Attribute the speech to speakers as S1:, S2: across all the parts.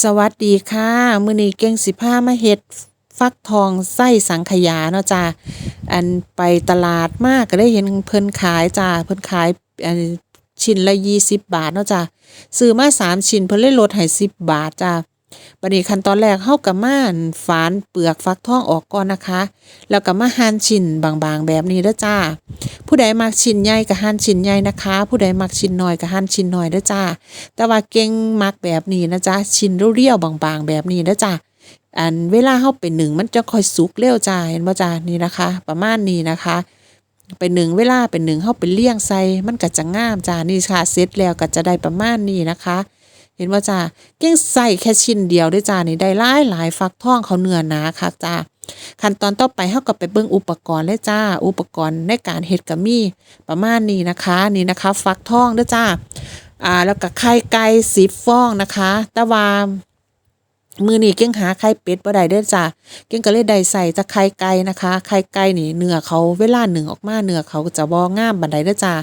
S1: สวัสดีค่ะ มื้อนี้เก่งสิพามาเฮ็ดฟักทองไส้สังขยาเนาะจ้าอันไปตลาดมาก็ได้เห็นเพิ่นขายจ้าเพิ่นขายอันชิ้นละ20บาทเนาะจ้าซื้อมา3ชิ้นเพิ่นเลยลดให้10บาทจ้า บัดนี้ขั้นตอนแรกเฮาก็มานฝานเปลือกฟักทองออกก่อนนะคะ แล้วก็มาหั่นชิ้นบางๆแบบนี้เด้อจ้า ผู้ใดมักชิ้นใหญ่ก็หั่นชิ้นใหญ่นะคะ ผู้ใดมักชิ้นน้อยก็หั่นชิ้นน้อยเด้อจ้า แต่ว่าเก่งมักแบบนี้นะจ๊ะชิ้นเรียวๆบางๆ แบบนี้นะจ๊ะอันเวลาเฮาไปหนึ่งมันจะค่อยสุกเร็วจ้าเห็นบ่จ้านี่นะคะ ประมาณนี้นะคะไปหนึ่งเวลาไปหนึ่งเฮาไปเลี้ยงใส่มันก็จะงามจ้านี่ค่ะเสร็จแล้วก็จะได้ประมาณนี้นะคะ ห็นว่าจ้าเก่งใส่แค่ชิ้นเดียวด้วยจ้านี่ได้หลายหลายฟักทองเขาเนื้อหนาค่ะจ้าขั้นตอนต่อไปเฮาก็ไปเบิ้งอุปกรณ์เลยจ้า อุปกรณ์ในการเฮ็ดกะมี่ประมาณนี้นะคะนี่นะคะ ฟักทองด้วยจ้าอ่าแล้วก็ไข่ไก่สิบฟองนะคะ ตะวาม มือนี้เก่งหาไข่เป็ดบ่ได้เด้อจ้ะเก่งก็เลยได้ใส่แตะไข่ไก่นะคะ ไข่ไก่นี่เนื้อเขาเวลาหนึ่งออกมาเนื้อเขาจะบ่งามบันไดเด้อจ้ะ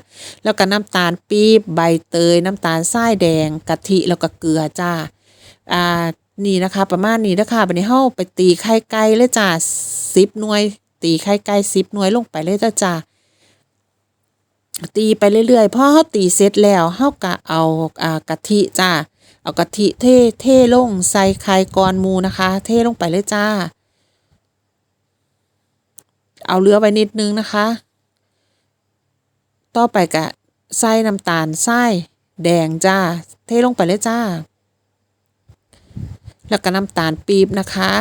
S1: แล้วก็น้ำตาลปี๊บใบเตย น้ำตาลทรายแดงกะทิแล้วก็เกลือจ้าอ่านี่นะคะ ประมาณนี้นะคะบันี้เฮาไปตีไข่ไก่เลยจ้า10หน่วย ตีไข่ไก่10หน่วยลงไปเลยจ้าตีไปเรื่อยๆพอเฮาตีเสร็จแล้วเฮาก็เอาอ่ากะทิจ้า เอากะทิเทเทลงใส่ไข่กรมูนะคะ เทลงไปเลยจ้า เอาเลือไว้นิดนึงนะคะ ต่อไปกะใส่น้ำตาลใส่แดงจ้า เทลงไปเลยจ้า แล้วก็น้ำตาลปี๊บนะคะ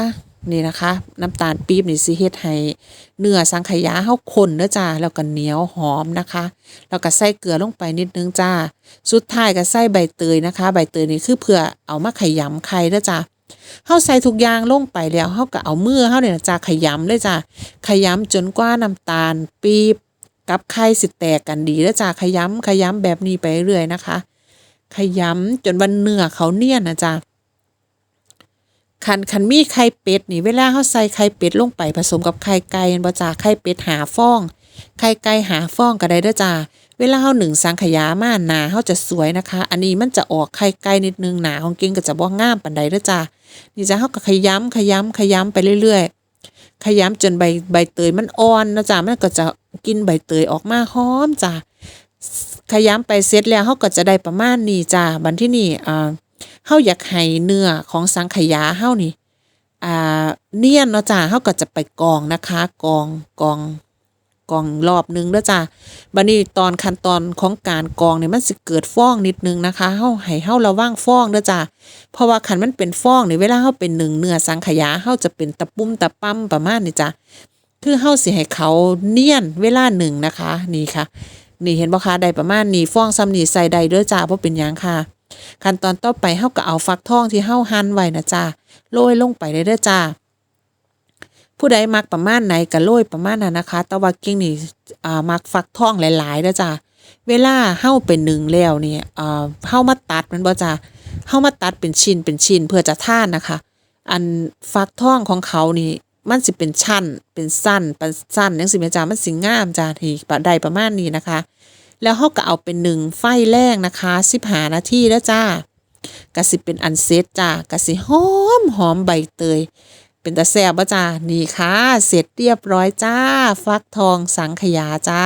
S1: นี่นะคะ น้ำตาลปี๊บนี่สิเฮ็ดให้เนื้อสังขยาเฮาข้นเด้อจ้าแล้วก็เหนียวหอมนะคะ แล้วก็ใส่เกลือลงไปนิดนึงจ้า สุดท้ายก็ใส่ใบเตยนะคะ ใบเตยนี่คือเพื่อเอามาขยำไข่เด้อจ้าเฮาใส่ทุกอย่างลงไปแล้วเฮาก็เอามือเฮาเนี่ยนะจ้าขยำเลยจ้าขยำจนกว่าน้ำตาลปี๊บกับไข่สิแตกกันดีเด้อจ้าขยำขยำแบบนี้ไปเรื่อยนะคะ ขยำจนวันเนื้อเขาเนียนนะจ้า คันคันมีไข่เป็ดนี่เวลาเฮาใส่ไข่เป็ดลงไปผสมกับไข่ไก่บ่จ้าไข่เป็ดหาฟอง ไข่ไก่หาฟองก็ได้เด้อจ้าเวลาเฮาหนึ่งสังขยามาหนาเฮาจะสวยนะคะ อันนี้มันจะออกไข่ไก่นิดนึงหนาของเก่งก็จะบ่งามปานใดเด้อจ้านี่จ้าเฮาก็ขยำขยำขยำไปเรื่อยๆ ขยำจนใบใบเตยมันอ่อนนะจ้ามันก็จะกินใบเตยออกมาหอมจ้าขยำไปเสร็จแล้วเฮาก็จะได้ประมาณนี้จ้าบัดที่นี่อ่า เฮาอยากให้เนื้อของสังขยาเฮานี่อ่าเนียนเนาะจ้าเฮาก็จะไปกองนะคะกองกองกองรอบหนึงเด้อจ้าบัดนี้ตอนขั้นตอนของการกองเนี่ยมันสิเกิดฟองนิดนึงนะคะเฮาให้เฮาระวังฟองเด้อจ้าเพราะว่าคันมันเป็นฟองนี่เวลาเฮาเป็นหนึ่งเนื้อสังขยาเฮาจะเป็นตะปุ่มตะปั้มประมาณนี้จ้าคือเฮาสิให้เขาเนียนเวลาหนึ่งนะคะ นี่ค่ะ นี่เห็นบ่คะได้ประมาณนี้ฟองซ้ำนี่ใส่ได้เด้อจ้าบ่เป็นหยังค่ะ ขั้นตอนต่อไปเฮาก็เอาฟักทองที่เฮาหั่นไว้นะจ้าโรยลงไปเลยเด้อจ้าผู้ใดมักประมาณไหนก็โรยประมาณนั้นนะคะ แต่ว่ากิ่งนี่อ่ามักฟักทองหลายๆเด้อจ้าเวลาเฮาเป็นหนึ่งแล้วเนี่ยอ่าเฮามาตัดมันบ่จ้าเฮามาตัดเป็นชิ้นเป็นชิ้นเพื่อจะทานนะคะ อันฟักทองของเขานี่มันสิเป็นชั้นเป็นสั้นเป็นสั้นจังซี่แม่จ้ามันสิงามจ้าที่ได้ประมาณนี้นะคะ แล้วเฮาก็เอาเป็นหนึ่งไฟแรงนะคะ15นาทีแล้วจ้ากะสิเป็นอันเซตจ้ากะสิหอมหอมใบเตย เป็นตาแซ่บบ่จ้านี่ค่ะ เสร็จเรียบร้อยจ้า ฟักทองสังขยาจ้า